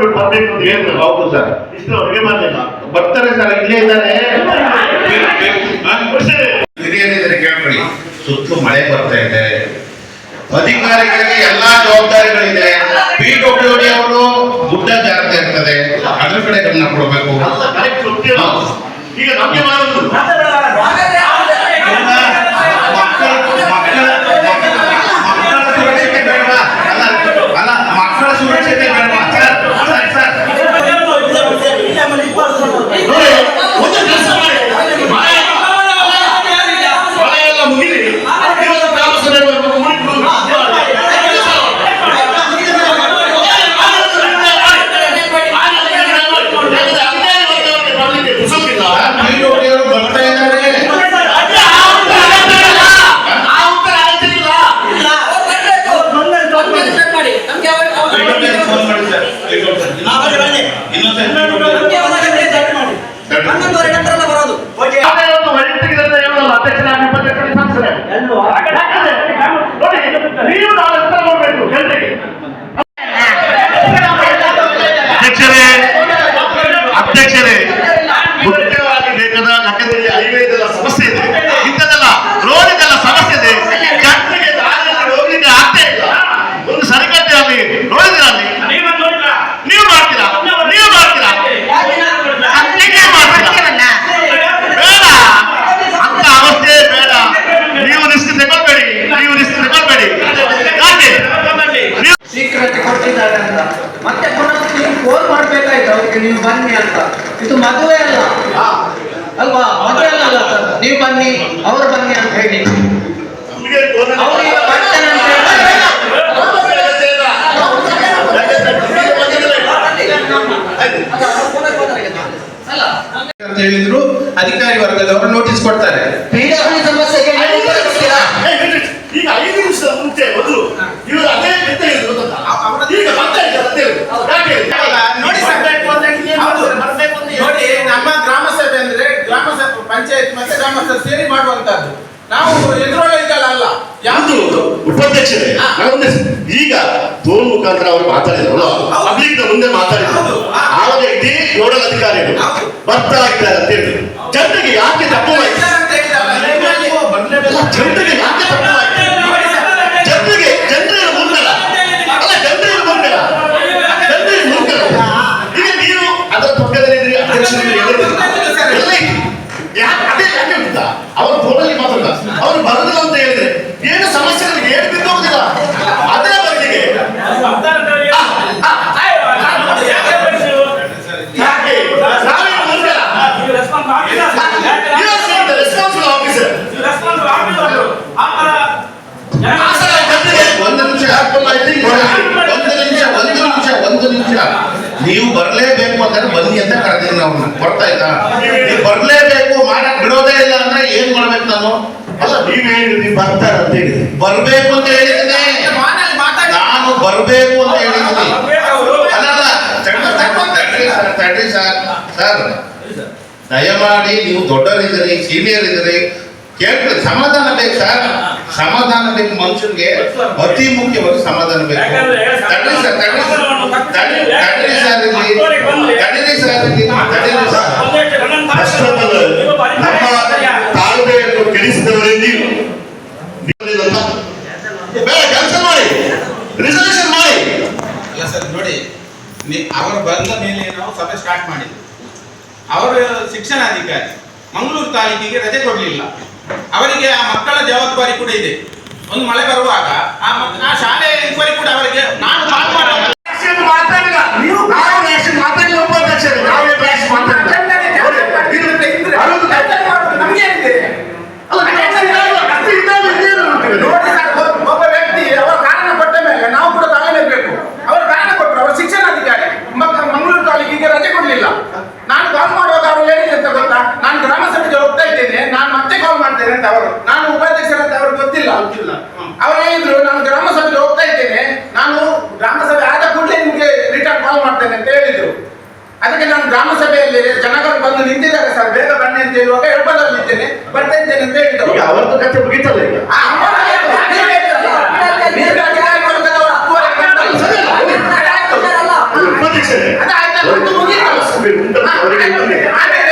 ಬಿಟ್ಟು ಬರ್ಬೇಕು ಹೌದು ಸರ್. ಇಷ್ಟು ಸರ್ ಇಲ್ಲೇ ಇದ್ದಾರೆ. ಸುತ್ತಲೂ ಮಳೆ ಬರ್ತಾ ಇದೆ. ಅಧಿಕಾರಿಗಳಿಗೆ ಎಲ್ಲಾ ಜವಾಬ್ದಾರಿಗಳಿದೆ. ಪಿ ಡಬ್ಲ್ಯೂ ಡಿ ಅವರು ಗುಡ್ಡ ಜಾಗ್ತಾ ಇರ್ತದೆ. ಅದ್ರ ಕಡೆ ಗಮನ ಕೊಡಬೇಕು. ಈಗ ನಮಗೆ ಮಾಡೋದು. ಮೊದಲೇ ಅಲ್ಲ. ಅಲ್ವಾ? ಮೊದಲೇ ಅಲ್ಲ ಅಲ್ಲ ನೀವು ಬನ್ನಿ ಅವ್ರು ಬನ್ನಿ ಅಂತ ಹೇಳಿ. ಅಂತ ಹೇಳಿದ್ರು ಅಧಿಕಾರಿ ವರ್ಗದವರು ನೋಟಿಸ್ ಕೊಡ್ತಾರೆ. ಅಧಿಕಾರಿಗಳು ಭಕ್ತರಾಗಿದ್ದಾರೆ ಅಂತ ಹೇಳಿದ್ರು ಜನರಿಗೆ ಯಾಕೆ ತಪ್ಪು ಇಲ್ಲ. ನೀವು ಬರಲೇಬೇಕು ಅಂದ್ರೆ ಬನ್ನಿ ಅಂತ ಕರೆದಿದ್ರು ನಾವು. ಗೊತ್ತಾಯ್ತಾ ನೀವು ಬರಲೇಬೇಕು ಮಾಡಕ್ ಬಿಡೋದೇ ಇಲ್ಲ ಅಂದ್ರೆ ಏನ್ ಮಾಡ್ಬೇಕು ನಾನು? ಅಲ್ಲ ನೀವ್ ಹೇಳಿದ್ರಿ ಬರ್ತಾರ ಅಂತ ಹೇಳಿ ಬರ್ಬೇಕು ಅಂತ ಹೇಳಿದ್ರೆ ನಾನು ಬರ್ಬೇಕು ಅಂತ ಹೇಳಿದ್ದೀನಿ. ಅಲ್ಲ ಸರ್ ಸರ್ ದಯಮಾಡಿ ನೀವು ದೊಡ್ಡರಿದ್ದೀರಿ ಸೀನಿಯರ್ ಇದ್ರಿ ಕೇಳ್ತದೆ ಸಮಾಧಾನ ಬೇಕು ಸರ್. ಸಮಾಧಾನ ಬೇಕು ಮನುಷ್ಯನಿಗೆ. ಅತಿ ಮುಖ್ಯವಾಗಿ ಸಮಾಧಾನ ಬೇಕು. ತಡ್ರಿ ಸರ್ ಸರ್. ಇಲ್ಲಿ. ಸರ್ ಕೆಲಸ ಮಾಡಿ. ಮಾಡಿ. ಸರ್ ನೋಡಿ ಅವರು ಬಂದ ಮೇಲೆ ನಾವು ಸಭೆ ಸ್ಟಾರ್ಟ್ ಮಾಡಿದ್ವಿ. ಅವರು ಶಿಕ್ಷಣಾಧಿಕಾರಿ ಮಂಗಳೂರು ತಾಲೂಕಿಗೆ ರಜೆ ಕೊಡಲಿಲ್ಲ. ಅವರಿಗೆ ಆ ಮಕ್ಕಳ ಜವಾಬ್ದಾರಿ ಕೂಡ ಇದೆ. ಒಂದು ಮಳೆ ಬರುವಾಗ ಆ ಆ ಶಾಲೆಯ ಕೂಡ ಅವರಿಗೆ, ನಾನು ಕಾಲ್ ಮಾತಾಡಿಲ್ಲ. ನೀವು ಮಾತಾಡಿಲ್ಲ, ಉಪಾಧ್ಯಕ್ಷರು. ನಾವೇ ಮಾತಾಡಿಲ್ಲ Hallelujah. Hallelujah.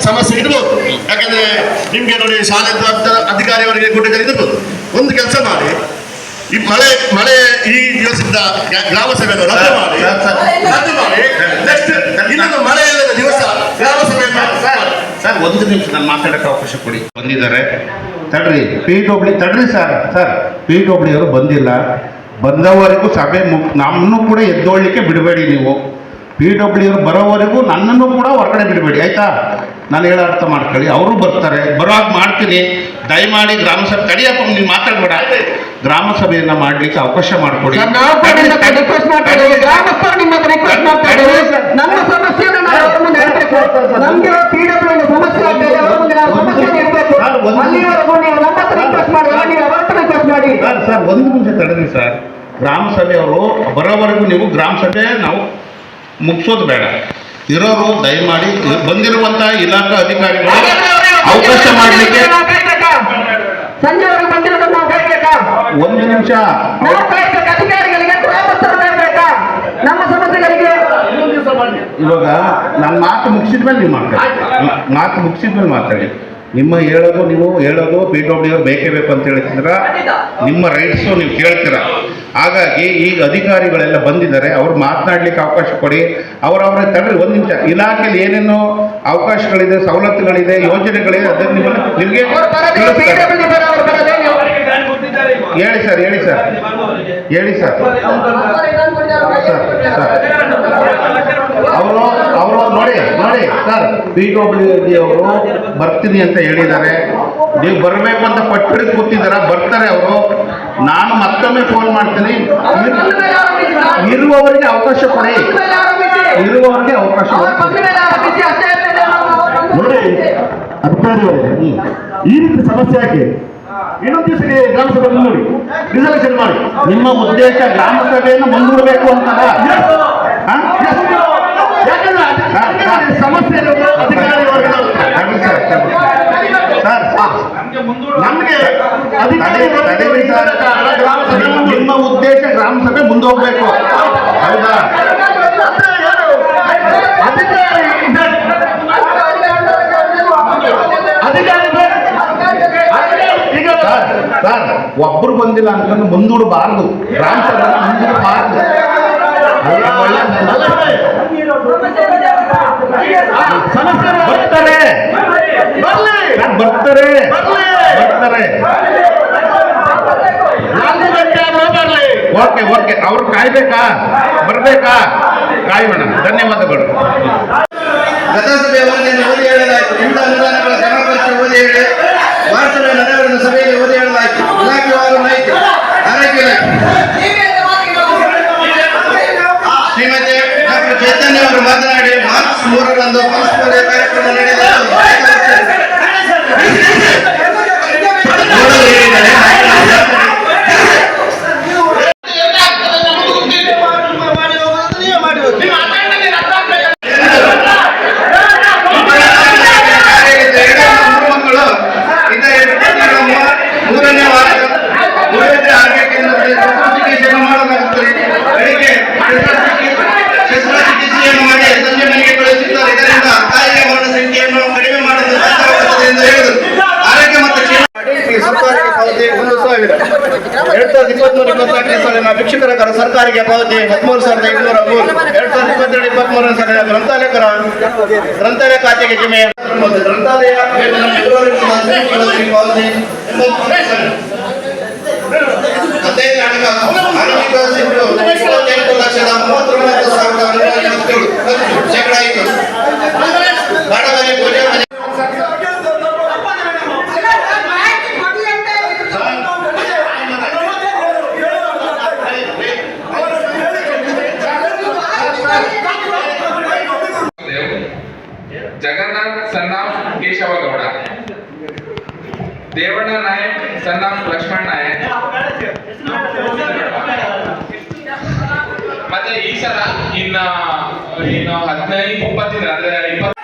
ಸಮಸ್ಯೆ ಇರ್ಬೋದು. ಯಾಕಂದ್ರೆ ನಿಮ್ಗೆ ನೋಡಿ ಶಾಲೆ ಅಧಿಕಾರಿಯವರಿಗೆ ಕೊಟ್ಟಿದ್ದಾರೆ ಇರ್ಬೋದು. ಒಂದು ಕೆಲಸ ಮಾಡಿ ಈ ಮಳೆ ಮಳೆ ಈ ದಿವಸದಿಂದ ಗ್ರಾ- ಗ್ರಾಮ ಸಭೆ ರದ್ದು ಮಾಡಿ. ರದ್ದು ಮಾಡಿ ನೆಕ್ಸ್ಟ್ ಇನ್ನೊಂದು ಮಳೆ ಇಲ್ಲದ ದಿವಸ ಗ್ರಾಮ ಸರ್ ಸರ್ ಒಂದು ನಿಮಿಷ ನಾನು ಮಾತಾಡಕ್ಕೆ ಅವಕಾಶ ಕೊಡಿ. ಬಂದಿದ್ದಾರೆ. ತಡ್ರಿ. ಪಿ ಡಬ್ಲ್ಯೂ ತಡ್ರಿ ಸರ್ ಸರ್. ಪಿ ಡಬ್ಲ್ಯೂ ಅವರು ಬಂದಿಲ್ಲ. ಬಂದವರೆಗೂ ಸಭೆ ಮುಗ್ ನಮ್ಮನ್ನು ಕೂಡ ಎದ್ದೋಳ್ಲಿಕ್ಕೆ ಬಿಡಬೇಡಿ ನೀವು. ಪಿ ಡಬ್ಲ್ಯೂ ಅವರು ಬರೋವರೆಗೂ ನನ್ನನ್ನು ಕೂಡ ಹೊರಗಡೆ ಬಿಡಬೇಡಿ ಆಯಿತಾ? ನಾನು ಹೇಳೋ ಅರ್ಥ ಮಾಡ್ಕೊಳ್ಳಿ. ಅವರು ಬರ್ತಾರೆ ಬರೋವಾಗ ಮಾಡ್ತೀನಿ. ದಯಮಾಡಿ ಗ್ರಾಮ ಸಭೆ ತಡಿಯಪ್ಪ ನೀವು ಮಾತಾಡಬೇಡ. ಗ್ರಾಮ ಸಭೆಯನ್ನ ಮಾಡ್ಲಿಕ್ಕೆ ಅವಕಾಶ ಮಾಡಿಕೊಡಿ. ಸರ್ ಒಂದು ನಿಮಿಷ ತಡೆದ್ರಿ ಸರ್ ಗ್ರಾಮ ಸಭೆಯವರು ಬರೋವರೆಗೂ ನೀವು ಗ್ರಾಮ ಸಭೆ ನಾವು ಮುಗಿಸೋದು ಬೇಡ ಇರೋರು ದಯಮಾಡಿ ಬಂದಿರುವಂತ ಇಲಾಖಾ ಅಧಿಕಾರಿಗಳು ಅವಕಾಶ ಮಾಡಲಿಕ್ಕೆ ಒಂದು ನಿಮಿಷ ಇವಾಗ ನನ್ನ ಮಾತು ಮುಗಿಸಿದ ಮೇಲೆ ನೀವು ಮಾತಾಡಿ ಮಾತು ಮುಗಿಸಿದ ಮೇಲೆ ಮಾತಾಡಿ ನಿಮ್ಮ ಹೇಳೋದು ನೀವು ಹೇಳೋದು ಪಿ ಡಬ್ಲ್ಯೂ ಅವ್ರು ಬೇಕೇ ಬೇಕು ಅಂತ ಹೇಳ್ತಿದ್ರ ನಿಮ್ಮ ರೈಟ್ಸು ನೀವು ಕೇಳ್ತೀರ ಹಾಗಾಗಿ ಈಗ ಅಧಿಕಾರಿಗಳೆಲ್ಲ ಬಂದಿದ್ದಾರೆ ಅವ್ರು ಮಾತನಾಡ್ಲಿಕ್ಕೆ ಅವಕಾಶ ಕೊಡಿ ಅವರವರ ತಡ್ರಿ ಒಂದು ನಿಮಿಷ. ಇಲಾಖೆಯಲ್ಲಿ ಏನೇನೋ ಅವಕಾಶಗಳಿದೆ ಸವಲತ್ತುಗಳಿದೆ ಯೋಜನೆಗಳಿದೆ ಅದನ್ನು ನಿಮಗೆ ಹೇಳಿ ಸರ್ ಹೇಳಿ ಸರ್. ಹೇಳಿ ಸರ್. ಅವರು ಅವರು ನೋಡಿ ನೋಡಿ ಸರ್. ಪಿ ಡಬ್ಲ್ಯೂ ಡಿ ಅವರು ಬರ್ತೀನಿ ಅಂತ ಹೇಳಿದ್ದಾರೆ. ನೀವು ಬರಬೇಕು ಅಂತ ಪಟ್ಟಿ ಕೂತಿದ್ದಾರ ಬರ್ತಾರೆ ಅವರು. ನಾನು ಮತ್ತೊಮ್ಮೆ ಫೋನ್ ಮಾಡ್ತೀನಿ. ಇರ್- ಇರುವವರಿಗೆ ಅವಕಾಶ ಕೊಡಿ. ಇರುವವರಿಗೆ ಅವಕಾಶ ನೋಡಿ ಅಧಿಕಾರಿಯವರೇ ಈ ರೀತಿ ಸಮಸ್ಯೆ ಯಾಕೆ ಇನ್ನೊಂದು ದಿವಸ ಗ್ರಾಮ ಸಭೆ ನೋಡಿ ರಿಸರ್ವೇಷನ್ ಮಾಡಿ. ನಿಮ್ಮ ಉದ್ದೇಶ ಗ್ರಾಮ ಸಭೆಯನ್ನು ಮುಂದೂಡಬೇಕು ಅಂತ ಸಮಸ್ಯೆ ಇರೋದು ಅಧಿಕಾರಿ ವರ್ಗದವರು. ಸರಿ ಸರ್, ಸರಿ. ಸರ್ ಸರ್ ನಮ್ಗೆ ನಿಮ್ಮ ಉದ್ದೇಶ ಗ್ರಾಮ ಸಭೆ ಮುಂದೋಗ್ಬೇಕು ಹೌದಾ ಸರ್ ಒಬ್ರು ಬಂದಿಲ್ಲ ಅನ್ಕೊಂಡು ಮುಂದೂಡಬಾರ್ದು ಗ್ರಾಮ ಸಭೆ ಮುಂದೂಡಬಾರ್ದು ಒಳ್ಳೆ- ಅಲ್ಲವೇ? ಆ, ಸಮಸ್ಯೆ ಬರ್ತಾರೆ ಬರ್ಲಿ ಸರ್, ಬರ್ತಾರೆ. ಬರ್ತಾರೆ. Okay okay. ಅವ್ರು ಕಾಯ್ಬೇಕಾ? ಬರ್ಬೇಕಾ? ಕಾಯೋಣ ಧನ್ಯವಾದಗಳು. ಗತಸಭೆಯ ವರದಿಯನ್ನು ಓದಿ ಹೇಳಲಾಯಿತು. ಇಂಥ ಅನುದಾನಗಳ ಕ್ರಮಪರಿಚಯ ಓದಿ ಹೇಳಿ ವಾರ್ಷಿಕ ನಗರದ ಸಭೆಯಲ್ಲಿ ಓದಿ ಹೇಳಲಾಯಿತು. ಇಲಾಖೆವಾರು ಮಾಹಿತಿ. ಆರೋಗ್ಯ ಇಲಾಖೆ. ಶ್ರೀಮತಿ ಡಾಕ್ಟರ್ ಚೈತನ್ಯ ಅವರು ಮಾತನಾಡಿ ಮಾರ್ಚ್ ಮೂರರಂದು ಸರ್ಕಾರಕ್ಕೆ ಪಾವತಿ ಎರಡ್ ಸಾವಿರದ ಸಾಲಿನ ಶಿಕ್ಷಕರ ಸರ್ಕಾರಿಗೆ ಪಾವತಿ ಹದಿಮೂರು ಸಾವಿರದ ಇನ್ನೂರ ಮೂರು. ಎರಡ್ ಸಾವಿರದ ಇಪ್ಪತ್ತೆರಡು, ಇಪ್ಪತ್ಮೂರನೇ ಸಾಲಿನ ಗ್ರಂಥಾಲಯಕರ ಗ್ರಂಥಾಲಯ ಖಾತೆಗೆ ಜಮೆ. ಗ್ರಂಥಾಲಯ ಪಾವತಿ ಲಕ್ಷದ ಮೂವತ್ತೊಂಬತ್ತು ದೇವಣ್ಣ ನಾಯಕ್ ಸನ್ ಲಕ್ಷ್ಮಣ್ ನಾಯಕ್. ಮತ್ತೆ ಈ ಸಲ ಇನ್ನ ಇನ್ನು ಹದಿನೈದು ಇಪ್ಪತ್ತಿನ ಅಂದ್ರೆ ಇಪ್ಪತ್ತು